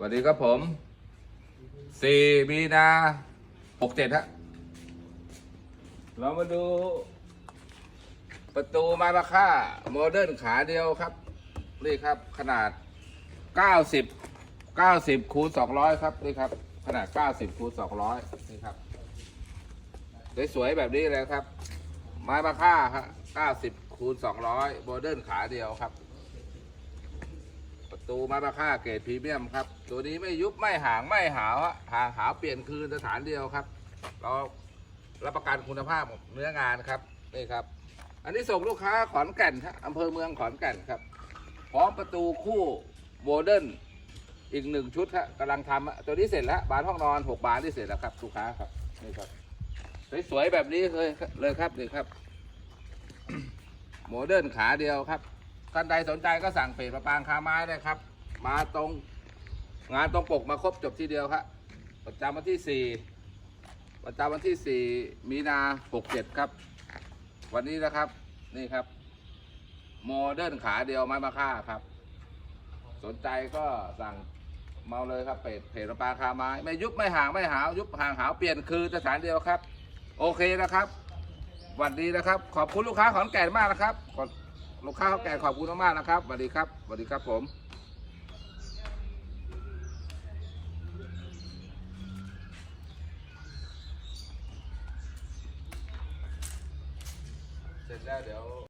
สวัสดีครับผมสี่มีนาหกเจ็ดฮะ เรามาดู ประตูไม้มะค่า โมเดิร์นขาเดียวครับ นี่ครับ ขนาด 90 90คูณ200 ครับ นี่ครับ ขนาด 90คูณ200 นี่ครับ สวยๆแบบนี้เลยครับ ไม้มะค่าฮะ90คูณ200 โมเดิร์นขาเดียวครับ ตูไม้มะค่าเกรดพรีเมียมครับ ตัวนี้ไม่ยุบไม่ห่างไม่หาวฮะห่างหาวเปลี่ยนคืนสถานเดียวครับ เรารับประกันคุณภาพเนื้องานครับนี่ครับ อันนี้ส่งลูกค้าขอนแก่นครับอำเภอเมืองขอนแก่นครับ พร้อมประตูคู่โมเดิร์นอีกหนึ่งชุดครับกำลังทำอะตัวนี้เสร็จแล้วบานห้องนอนหกบานที่เสร็จแล้วครับลูกค้าครับนี่ครับสวยๆแบบนี้เลยเลยครับนี่ครับโมเดิร์นขาเดียวครับ ท่านใดสนใจก็สั่งเพจประปางคาไม้ได้ครับ มาตรงงานตรงปกมาครบจบที่เดียวครับประจำวันที่สี่ประจำวันที่สี่มีนาหกเจ็ดครับ วันนี้นะครับนี่ครับ โมเดิร์นขาเดียวไม้มาค่าครับ สนใจก็สั่งเมาเลยครับเพจเพจประปางคาไม้ ไม่ยุบไม่ห่างไม่หาวยุบห่างหาวเปลี่ยนคือสถานเดียวครับ โอเคนะครับสวัสดีนะครับ ขอบคุณลูกค้าขอนแก่นมากนะครับ ลูกค้าขาแก่ขอบคุณมากๆนะครับสวัสดีครับสวัสดีครับผมเสร็จแล้วเดี๋ยว